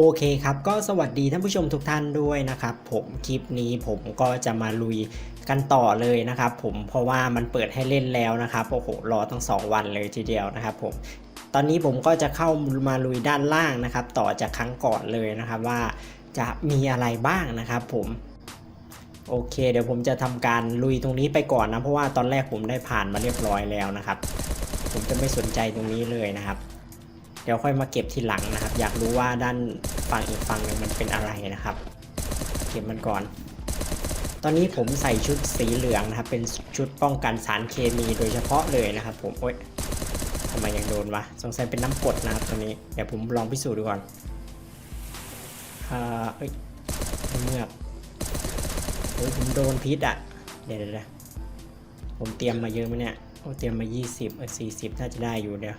โอเคครับ ก็สวัสดีท่านผู้ชมทุกท่านด้วยนะครับ ผมคลิปนี้ผมก็จะมาลุยกันต่อเลยนะครับ ผมเพราะว่ามันเปิดให้เล่นแล้วนะครับโอ้โหรอตั้งสองวันเลยทีเดียวนะครับผมตอนนี้ผมก็จะเข้ามาลุยด้านล่างนะครับ ต่อจากครั้งก่อนเลยนะครับว่าจะมีอะไรบ้างนะครับ ผมโอเค เดี๋ยวผมจะทำการลุยตรงนี้ไปก่อนนะเพราะว่าตอนแรกผมได้ผ่านมาเรียบร้อยแล้วนะครับ ผมจะไม่สนใจตรงนี้เลยนะครับ ดี๋ยวค่อยมาเก็บทีหลังนะครับ อยากรู้ว่าด้านฝั่งอีกฝั่งหนึงมันเป็นอะไรนะครับ เก็บมันก่อน ตอนนี้ผมใส่ชุดสีเหลืองนะครับ เป็นชุดป้องกันสารเคมีโดยเฉพาะเลยนะครับ ผมโอ๊ยทำไมยังโดนวะสงสัยเป็นน้ำกรดนะครับตัวนี้เดี๋ยวผมลองพิสูจน์ดูก่อนอ่าเอ้ยเมือกโอ้ยผมโดนพิษอะเดี๋ยวเดี๋ยวเดี๋ยวผมเตรียมมาเยอะไหมเนี่ยโอ้เตรียมมา 20เออ40 น่าจะได้อยู่เดี๋ยว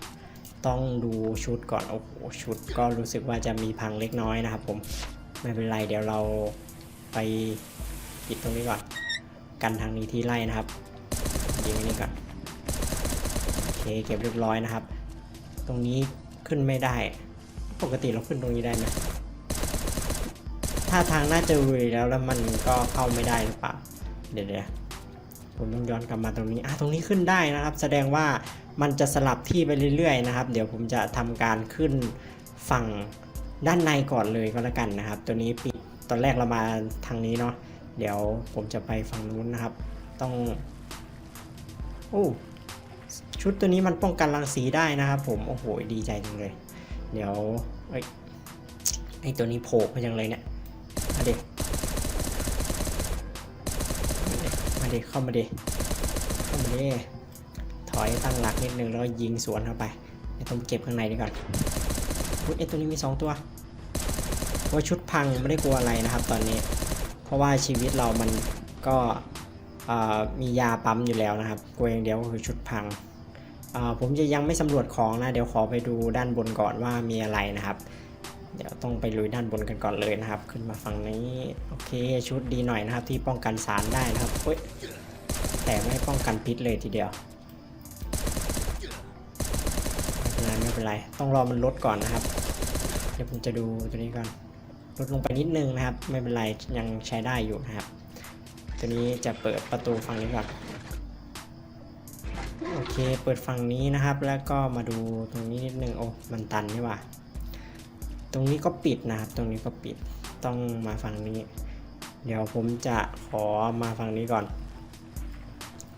ต้องดูชุดก่อน โอ้โห ชุดก็รู้สึกว่าจะมีพังเล็กน้อยนะครับผม ไม่เป็นไร เดี๋ยวเราไปปิดตรงนี้ก่อน กันทางนี้ที่ไล่นะครับยิงไว้นี่ก่อน โอเค เก็บเรียบร้อยนะครับ ตรงนี้ขึ้นไม่ได้ ปกติเราขึ้นตรงนี้ได้ไหมถ้าทางน่าจะรุยแล้วแล้วมันก็เข้าไม่ได้หรือเปล่า เดี๋ยวเดี๋ยวผมต้องย้อนกลับมาตรงนี้ อะ ตรงนี้ขึ้นได้นะครับ แสดงว่า มันจะสลับที่ไปเรื่อยๆนะครับ เดี๋ยวผมจะทำการขึ้นฝั่งด้านในก่อนเลยก็แล้วกันนะครับ ตัวนี้ปิดตอนแรกเรามาทางนี้เนาะเดี๋ยวผมจะไปฝั่งนู้นนะครับ ต้องโอ้ชุดตัวนี้มันป้องกันรังสีได้นะครับผมโอ้โหดีใจจังเลย เดี๋ยวเอ้ยไอตัวนี้โผล่มาจังเลยเนี่ยมาเด็มาเด็เข้ามาเด็เข้ามาเด็ ถอยตั้งหลักนิดนึงแล้วยิงสวนเข้าไปไอ้ต้องเก็บข้างในดีก่อนอุ๊ยไอตัวนี้มีสองตัวว่าชุดพังไม่ได้กลัวอะไรนะครับ ตอนนี้ เพราะว่าชีวิตเรามันก็มียาปั๊มอยู่แล้วนะครับกลัวอย่างเดียวก็คือชุดพังผมจะยังไม่สำรวจของนะ เดี๋ยวขอไปดูด้านบนก่อนว่ามีอะไรนะครับ เดี๋ยวต้องไปลุยด้านบนกันก่อนเลยนะครับ ขึ้นมาฝั่งนี้โอเคชุดดีหน่อยนะครับ ที่ป้องกันสารได้นะครับเฮ้ยแต่ไม่ป้องกันพิษเลยทีเดียว ไม่เป็นไร ต้องรอมันลดก่อนนะครับ เดี๋ยวผมจะดูตัวนี้ก่อน ลดลงไปนิดนึงนะครับ ไม่เป็นไร ยังใช้ได้อยู่นะครับ ตัวนี้จะเปิดประตูฝั่งนี้ก่อน โอเค เปิดฝั่งนี้นะครับ แล้วก็มาดูตรงนี้นิดนึง โอ้ มันตันนี่หว่า ตรงนี้ก็ปิดนะครับ ตรงนี้ก็ปิด ต้องมาฝั่งนี้ เดี๋ยวผมจะขอมาฝั่งนี้ก่อน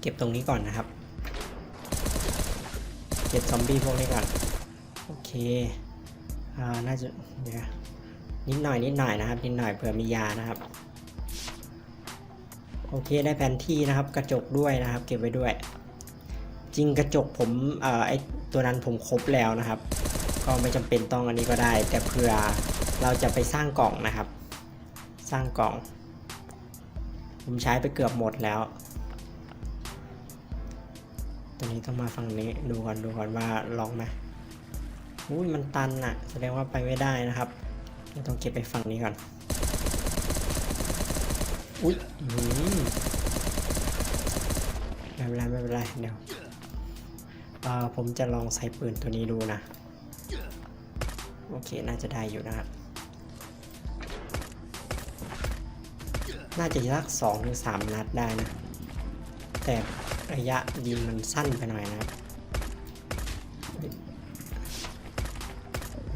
เก็บตรงนี้ก่อนนะครับเก็บซอมบี้พวกนี้ก่อน โอเค อ่า น่าจะเดี๋ยวนิดหน่อยนิดหน่อยนะครับ นิดหน่อยเผื่อมียานะครับ โอเคได้แผนที่นะครับ กระจกด้วยนะครับ เก็บไว้ด้วย จริงกระจกผมเอ่อไอตัวนั้นผมครบแล้วนะครับ ก็ไม่จำเป็นต้องอันนี้ก็ได้ แต่เผื่อเราจะไปสร้างกล่องนะครับ สร้างกล่อง ผมใช้ไปเกือบหมดแล้วตัวนี้ต้องมาฝั่งนี้ดูก่อนดูก่อนว่าล็อกไหม อุ้ยมันตันอะแสดงว่าไปไม่ได้นะครับเราต้องเก็บไปฝั่งนี้ก่อน อุ้ยหือไม่เป็นไรไม่เป็นไรเดี๋ยวเออผมจะลองใส่ปืนตัวนี้ดูนะ โอเค น่าจะได้อยู่นะครับ น่าจะสักสองถึงสามนัดได้นะ แต่ระยะยิงมันสั้นไปหน่อยนะครับ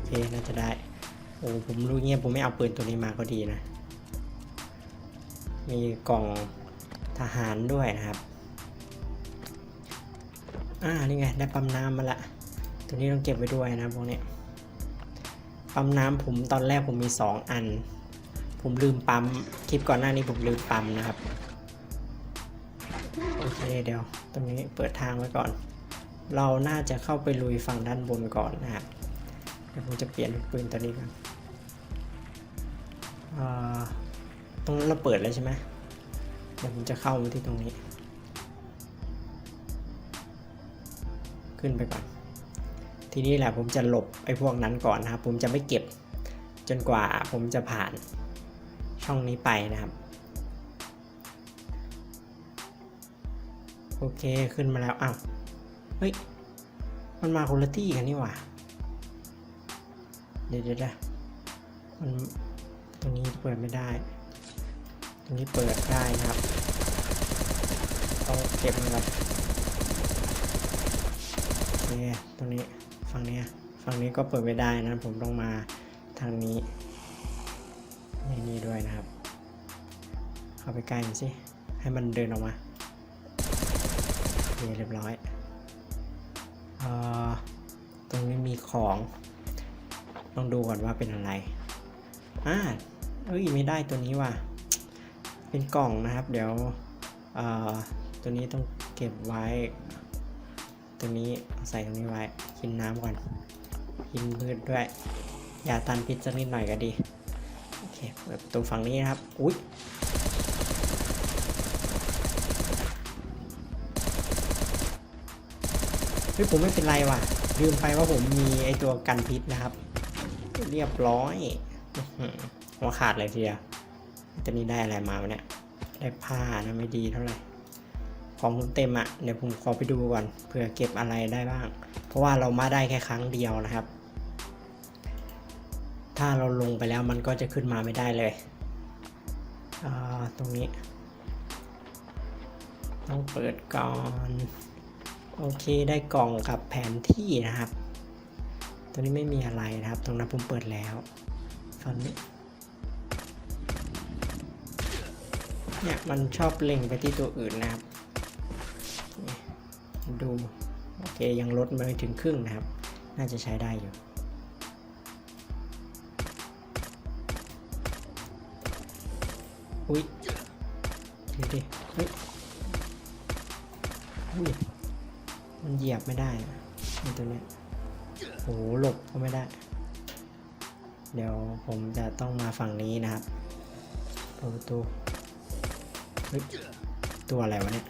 เคน่าจะได้โอ้ผมรู้เงียบผมไม่เอาปืนตัวนี้มาก็ดีนะ มีกล่องทหารด้วยนะครับ อ่า นี่ไง ได้ปั๊มน้ำมาละ ตัวนี้ต้องเก็บไว้ด้วยนะพวกเนี้ยปั๊มน้ำผมตอนแรกผมมี 2 อัน ผมลืมปั๊ม คลิปก่อนหน้านี้ผมลืมปั๊มนะครับ โอเคเดี๋ยว ตรงนี้เปิดทางไว้ก่อน เราน่าจะเข้าไปลุยฝั่งด้านบนก่อนนะครับ ผมจะเปลี่ยนปืนตัวนี้ก่อนอ่าตรงนั้นเราเปิดแล้วใช่ไหมเดี๋ยวผมจะเข้ามาที่ตรงนี้ ขึ้นไปก่อน ทีนี้แหละผมจะหลบไอ้พวกนั้นก่อนนะครับ ผมจะไม่เก็บจนกว่าผมจะผ่านช่องนี้ไปนะครับ โอเคขึ้นมาแล้วอ้าวเฮ้ย มันมาคนละที่กันนี่หว่า เดี๋ยวเดี๋ยวมันตรงนี้เปิดไม่ได้ ตรงนี้เปิดได้นะครับต้องเก็บมันก่อนโอเคตรงนี้ฝั่งเนี้ยฝั่งนี้ก็เปิดไม่ได้นะผมต้องมาทางนี้นี่นี่ด้วยนะครับเข้าไปใกล้สิให้มันเดินออกมาเคเรียบร้อยเอ่อตรงนี้มีของ ต้องดูก่อนว่าเป็นอะไรอ่าเอ้ยไม่ได้ตัวนี้ว่ะ เป็นกล่องนะครับ เดี๋ยวตัวนี้ต้องเก็บไว้ ตัวนี้เอาใส่ตรงนี้ไว้ กินน้ำก่อน กินพืชด้วย อย่าตันพิษสักนิดหน่อยก็ดี โอเค เปิดประตูฝั่งนี้นะครับ อุ๊ยเฮ้ยผมไม่เป็นไรว่ะ ลืมไปว่าผมมีไอตัวกันพิษนะครับ เรียบร้อยหัวขาดเลยทีเดียวตัวนี้ได้อะไรมาวะเนี่ย ได้ผ้านะไม่ดีเท่าไหร่ ของผมเต็มอะ่ะ เดี๋ยวผมขอไปดูก่อนเผื่อเก็บอะไรได้บ้าง เพราะว่าเรามาได้แค่ครั้งเดียวนะครับ ถ้าเราลงไปแล้วมันก็จะขึ้นมาไม่ได้เลย ตรงนี้ ต้องเปิดก่อน โอเคได้กล่องกับแผนที่นะครับ ตัวนี้ไม่มีอะไรนะครับ ตรงนั้นผมเปิดแล้วฝั่งนี้เนี่ยมันชอบเล็งไปที่ตัวอื่นนะครับ ดูโอเคยังลดมาไม่ถึงครึ่งนะครับ น่าจะใช้ได้อยู่อุ้ยดูดิเฮ้ยอุ้ยมันเหยียบไม่ได้อะตัวเนี้ย โหหลบก็ไม่ได้ เดี๋ยวผมจะต้องมาฝั่งนี้นะครับเปิดประตูเฮ้ยตัวอะไรวะเนี่ย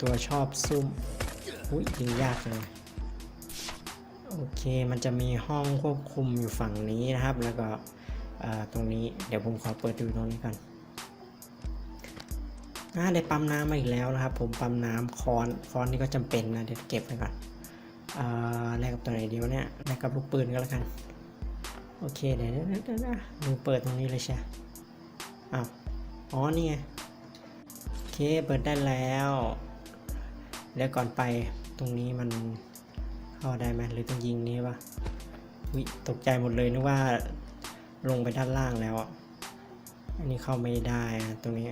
ตัวชอบซุ่มอุ้ยยิงยากเลยโอเค มันจะมีห้องควบคุมอยู่ฝั่งนี้นะครับ แล้วก็ตรงนี้ เดี๋ยวผมขอเปิดดูตรงนี้ก่อน อ่าได้ปั๊มน้ำมาอีกแล้วนะครับ ผมปั๊มน้ำคอนคอนนี่ก็จำเป็นนะเดี๋ยวเก็บไปก่อนอ่าแลกกับตัวไหนดีวะเนี่ยแลกกับลูกปืนก็แล้วกัน โอเคเดี๋ยวเดี๋ยวดี๋ยวเปิดตรงนี้เลยใช่อ้าวอ๋อนี่ไงโอเคเปิดได้แล้ว แล้วก่อนไปตรงนี้มันเข้าได้ไหมหรือต้องยิงนี้ปะวิตกใจหมดเลยนึกว่าลงไปด้านล่างแล้วอะอันนี้เข้าไม่ได้ตรงนี้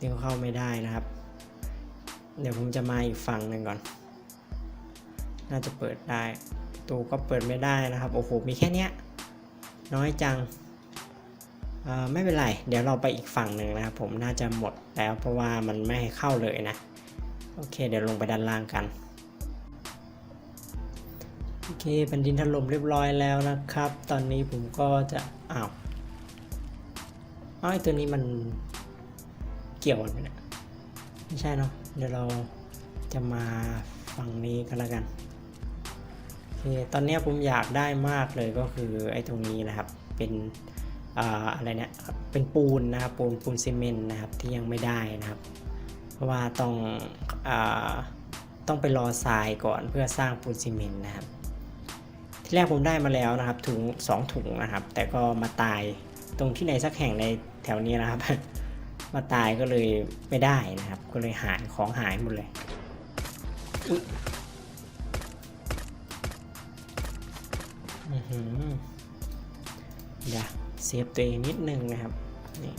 นี่ก็เข้าไม่ได้นะครับ เดี๋ยวผมจะมาอีกฝั่งหนึ่งก่อน น่าจะเปิดได้ตูก็เปิดไม่ได้นะครับ โอ้โห มีแค่เนี้ย น้อยจังเอ่อไม่เป็นไร เดี๋ยวเราไปอีกฝั่งหนึ่งนะครับ ผมน่าจะหมดแล้วเพราะว่ามันไม่ให้เข้าเลยนะ โอเค เดี๋ยวลงไปด้านล่างกัน โอเคแผ่นดินถล่มเรียบร้อยแล้วนะครับ ตอนนี้ผมก็จะ อ้าว อ้าวไอ้ตัวนี้มัน เกี่ยวกันไหมเนี่ยไม่ใช่เนาะเดี๋ยวเราจะมาฝั่งนี้กันแล้วกันโอเคตอนนี้ผมอยากได้มากเลยก็คือไอ้ตรงนี้นะครับเป็นออะไรเนี่ยเป็นปูนนะครับปูนปูนซีเมนต์นะครับที่ยังไม่ได้นะครับ เพราะว่าต้องอต้องไปรอทรายก่อนเพื่อสร้างปูนซีเมนต์นะครับ ที่แรกผมได้มาแล้วนะครับถุงสองถุงนะครับ แต่ก็มาตายตรงที่ไหนสักแห่งในแถวนี้นะครับ มาตายก็เลยไม่ได้นะครับ ก็เลยหายของหายหมดเลยอือหือเดี๋ยวเซฟตัวเองนิดนึงนะครับนี่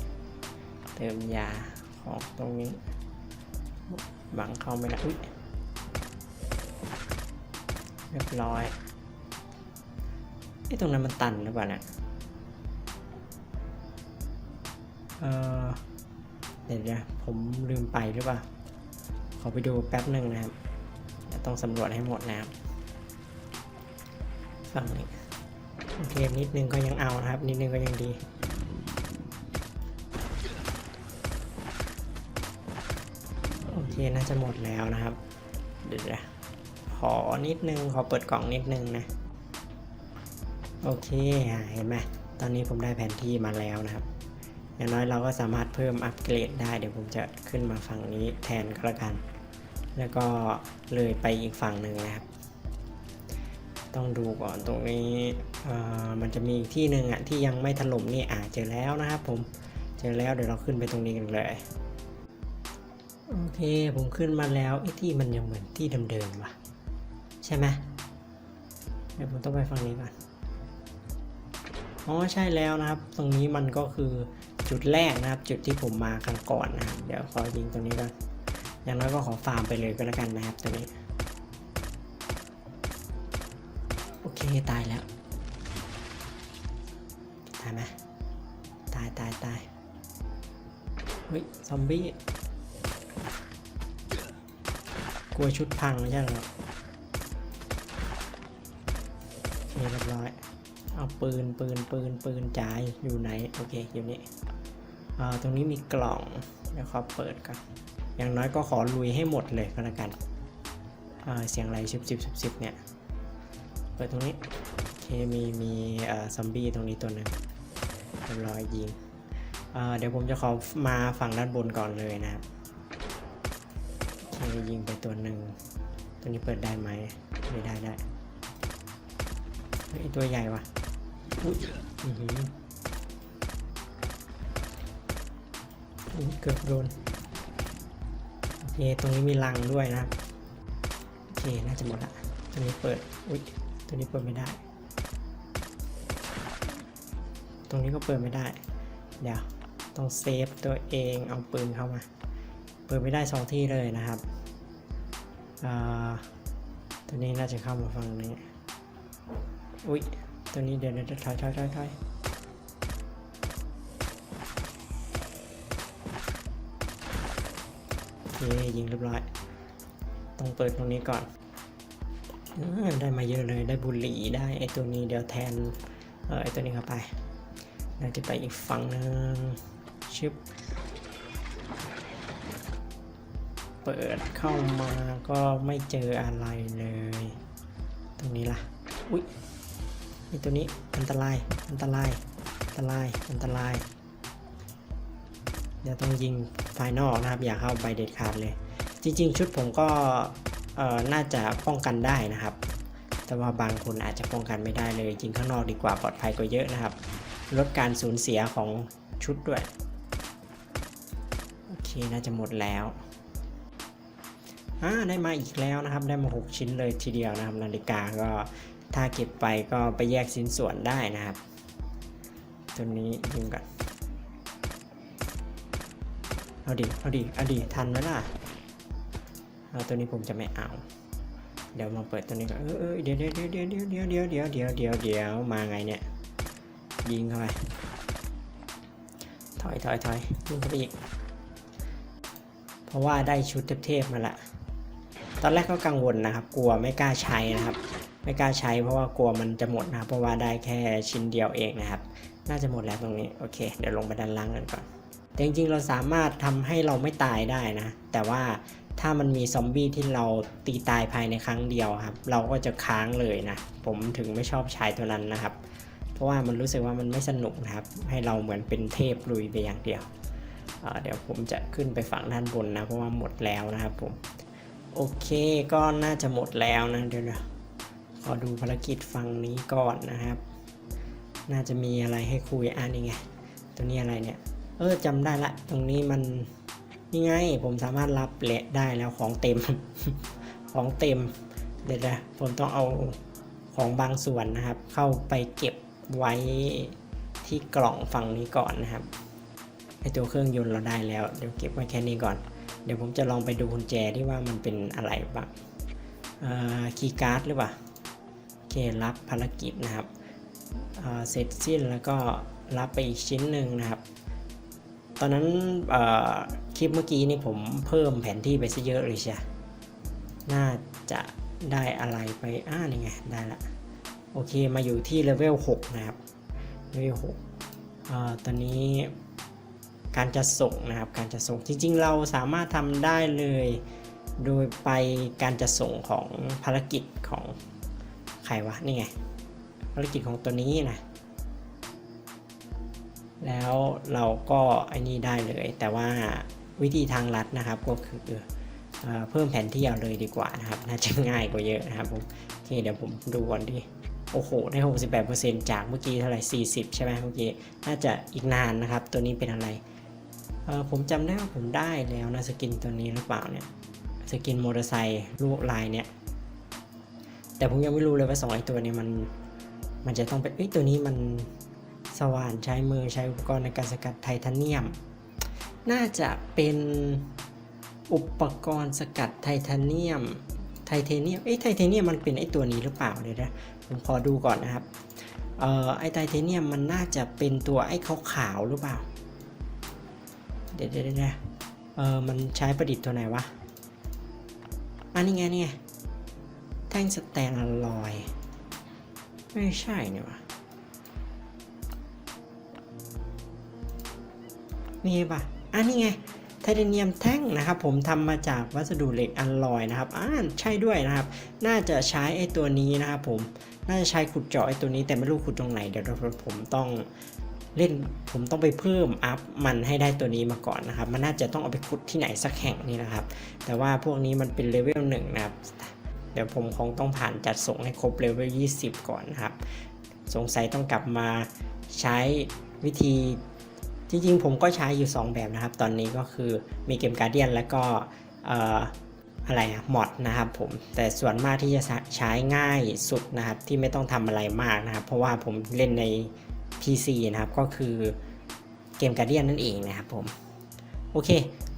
เติมยาของตรงนี้ บังเข้าไม่ได้อุ๊ยเรียบร้อยไอ้ตรงนั้นมันตันหรือเปล่าเนี่ยเออ เดี๋ยวนะผมลืมไปหรือเปล่า ขอไปดูแป๊บหนึ่งนะครับต้องสำรวจให้หมดนะครับฝั่งนี้โอเคนิดนึงก็ยังเอานะครับ นิดนึงก็ยังดีโอเคน่าจะหมดแล้วนะครับ เดี๋ยวนะขอนิดนึงขอเปิดกล่องนิดนึงนะโอเคอะเห็นไหมตอนนี้ผมได้แผนที่มาแล้วนะครับ อย่างน้อยเราก็สามารถเพิ่มอัปเกรดได้เดี๋ยวผมจะขึ้นมาฝั่งนี้แทนก็แล้วกัน แล้วก็เลยไปอีกฝั่งหนึ่งนะครับ ต้องดูก่อนตรงนี้มันจะมีที่หนึ่งอะที่ยังไม่ถล่มนี่อ่าเจอแล้วนะครับผมเจอแล้วเดี๋ยวเราขึ้นไปตรงนี้กันเลยโอเคผมขึ้นมาแล้วไอ้ที่มันยังเหมือนที่เดิมๆว่ะ ใช่ไหมเดี๋ยวผมต้องไปฝั่งนี้ก่อนอ๋อใช่แล้วนะครับ ตรงนี้มันก็คือ จุดแรกนะครับ จุดที่ผมมาครั้งก่อนนะครับ เดี๋ยวขอยิงตรงนี้ก่อนอย่างน้อยก็ขอฟาร์มไปเลยก็แล้วกันนะครับตรงนี้ โอเคตายแล้วตายไหมตายตายตายเฮ้ยซอมบี้กลัวชุดพังใช่เหรอโอเคเรียบร้อย เอาปืนปืนปืนปืนจ่ายอยู่ไหน โอเค อยู่นี่ ตรงนี้มีกล่องเดี๋ยวขอเปิดก่อนอย่างน้อยก็ขอลุยให้หมดเลยก็แล้วกันเสียงอะไรชิบชิบชิบชิบเนี่ย เปิดตรงนี้โอเคมีมีซอมบี้ตรงนี้ตัวหนึ่งเรียบร้อยยิงเเดี๋ยวผมจะขอมาฝั่งด้านบนก่อนเลยนะครับโอเคยิงไปตัวหนึ่งตัวนี้เปิดได้ไหมไม่ได้ได้เฮ้ยตัวใหญ่ว่ะอุ้ย เกือบโดน โอเค ตรงนี้มีรังด้วยนะ โอเค น่าจะหมดละ ตัวนี้เปิด อุ้ยตัวนี้เปิดไม่ได้ ตรงนี้ก็เปิดไม่ได้ เดี๋ยว ต้องเซฟตัวเอง เอาปืนเข้ามา เปิดไม่ได้สองที่เลยนะครับอ่าตัวนี้น่าจะเข้ามาฝั่งนี้ อุ๊ย ตัวนี้เดี๋ยวเดี๋ยวถอยถอยถอยถอย โอเคยิงเรียบร้อย ต้องเปิดตรงนี้ก่อนอได้มาเยอะเลย ได้บุหรี่ได้ไอตัวนี้เดี๋ยวแทนเออไอตัวนี้เข้าไปเราจะไปอีกฝั่งหนึงชึบเปิดเข้ามาก็ไม่เจออะไรเลย ตรงนี้ล่ะ อุ๊ยไอตัวนี้อันตราย อันตราย อันตราย อันตราย เดี๋ยวต้องยิง ไฟนอลนะครับอย่าเข้าไปเด็ดขาดเลย จริง ๆ ชุดผมก็น่าจะป้องกันได้นะครับ แต่ว่าบางคนอาจจะป้องกันไม่ได้เลยยิงข้างนอกดีกว่าปลอดภัยกว่าเยอะนะครับ ลดการสูญเสียของชุดด้วยโอเคน่าจะหมดแล้วอ่าได้มาอีกแล้วนะครับ ได้มา 6 ชิ้นเลยทีเดียวนะครับ นาฬิกาก็ถ้าเก็บไปก็ไปแยกชิ้นส่วนได้นะครับ ตัวนี้ยิงก่อน เอาดิ เอาดิ เอาดิ ทันไหมล่ะ เอาตัวนี้ผมจะไม่เอา เดี๋ยวมาเปิดตัวนี้ก่อนเออเออเดี๋ยวเดี๋ยวเดี๋ยวเดี๋ยวเดี๋ยวเดี๋ยวเดี๋ยวเดี๋ยวเดี๋ยวเดี๋ยวมาไงเนี่ย ยิงเข้าไป ถอยถอยถอยยิงเข้าไปอีก เพราะว่าได้ชุดเทพๆมาละ ตอนแรกก็กังวลนะครับ กลัวไม่กล้าใช้นะครับ ไม่กล้าใช้เพราะว่ากลัวมันจะหมดนะ เพราะว่าได้แค่ชิ้นเดียวเองนะครับ น่าจะหมดแล้วตรงนี้ โอเค เดี๋ยวลงไปด้านล่างกันก่อน แต่จริงๆเราสามารถทำให้เราไม่ตายได้นะ แต่ว่าถ้ามันมีซอมบี้ที่เราตีตายภายในครั้งเดียวครับ เราก็จะค้างเลยนะ ผมถึงไม่ชอบใช้ตัวนั้นนะครับ เพราะว่ามันรู้สึกว่ามันไม่สนุกนะครับ ให้เราเหมือนเป็นเทพลุยไปอย่างเดียวเดี๋ยวผมจะขึ้นไปฝั่งด้านบนนะ เพราะว่าหมดแล้วนะครับผม โอเคก็น่าจะหมดแล้วนะเดี๋ยวขอดูภารกิจฝั่งนี้ก่อนนะครับ น่าจะมีอะไรให้คุยอ่านี่ไง ตัวนี้อะไรเนี่ย เออจำได้ละ ตรงนี้มันนี่ไง ผมสามารถรับเละได้แล้วของเต็ม ของเต็ม เดี๋ยวนะผมต้องเอาของบางส่วนนะครับ เข้าไปเก็บไว้ที่กล่องฝั่งนี้ก่อนนะครับไอตัวเครื่องยนต์เราได้แล้ว เดี๋ยวเก็บไว้แค่นี้ก่อน เดี๋ยวผมจะลองไปดูกุญแจที่ว่ามันเป็นอะไรบ้างคีย์การ์ดหรือเปล่าโอเครับภารกิจนะครับเสร็จสิ้นแล้วก็รับไปอีกชิ้นหนึ่งนะครับ ตอนนั้นคลิปเมื่อกี้นี่ผมเพิ่มแผนที่ไปซะเยอะเลยใช่น่าจะได้อะไรไปอ่านี่ไง ได้ละ โอเค มาอยู่ที่เลเวล6นะครับ เลเวล6อ่าตอนนี้การจะส่งนะครับ การจะส่ง จริง ๆ เราสามารถทำได้เลย โดยไปการจะส่งของภารกิจของใครวะ นี่ไง ภารกิจของตัวนี้นะ แล้วเราก็ไอ้นี่ได้เลย แต่ว่าวิธีทางลัดนะครับก็คือเอเพิ่มแผนที่เอาเลยดีกว่านะครับ น่าจะง่ายกว่าเยอะนะครับผมโอเคเดี๋ยวผมดูก่อนดิโอ้โห ได้ 68%จากเมื่อกี้เท่าไหร่ 40 ใช่ไหมเมื่อกี้ น่าจะอีกนานนะครับ ตัวนี้เป็นอะไร เออผมจำได้ว่าผมได้แล้วนะสกินตัวนี้หรือเปล่าเนี่ย สกินมอเตอร์ไซค์ลูกลายเนี่ย แต่ผมยังไม่รู้เลยว่าสองไอตัวนี้มัน มันจะต้องเป็นเอ้ยตัวนี้มัน สว่านใช้มือใช้อุปกรณ์ในการสกัดไทเทเนียม น่าจะเป็นอุปกรณ์สกัดไทเทเนียม ไทเทเนียม เอ้ไทเทเนียมมันเป็นไอตัวนี้หรือเปล่าเดี๋ยวนะผมขอดูก่อนนะครับ เอ่อ ไอไทเทเนียมมันน่าจะเป็นตัวไอ้ขาวๆหรือเปล่า เดี๋ยวเดี๋ยวเดี๋ยวเออมันใช้ประดิษฐ์ตัวไหนวะ อันนี้ไงนี่ไง แท่งสแตนอะลอย ไม่ใช่เนี่ยวะ นี่ปะอันนี้ไงไทเทเนียมแท่งนะครับ ผมทำมาจากวัสดุเหล็กอัลลอยนะครับอ่าใช่ด้วยนะครับ น่าจะใช้ไอ้ตัวนี้นะครับผมน่าจะใช้ขุดเจาะไอ้ตัวนี้แต่ไม่รู้ขุดตรงไหนเดี๋ยวผมต้องเล่นผมต้องไปเพิ่มอัพมันให้ได้ตัวนี้มาก่อนนะครับ มันน่าจะต้องเอาไปขุดที่ไหนสักแห่งนี่นะครับ แต่ว่าพวกนี้มันเป็นเลเวลหนึ่งนะครับ เดี๋ยวผมคงต้องผ่านจัดส่งให้ครบเลเวล20 ก่อนนะครับ สงสัยต้องกลับมาใช้วิธี จริงๆผมก็ใช้อยู่ 2 แบบนะครับ ตอนนี้ก็คือมีเกมการ์เดียนแล้วก็ออะไรอะมอดนะครับผม แต่ส่วนมากที่จะใช้ง่ายสุดนะครับ ที่ไม่ต้องทำอะไรมากนะครับ เพราะว่าผมเล่นใน PC นะครับ ก็คือเกมการ์เดียนนั่นเองนะครับผม โอเค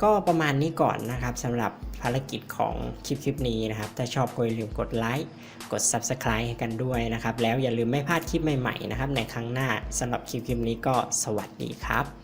ก็ประมาณนี้ก่อนนะครับสำหรับภารกิจของคลิปคลิปนี้นะครับ ถ้าชอบก็อย่าลืมกดไลค์ กด Subscribe ให้กันด้วยนะครับ แล้วอย่าลืมไม่พลาดคลิปใหม่ๆนะครับ ในครั้งหน้าสำหรับคลิปคลิปนี้ก็สวัสดีครับ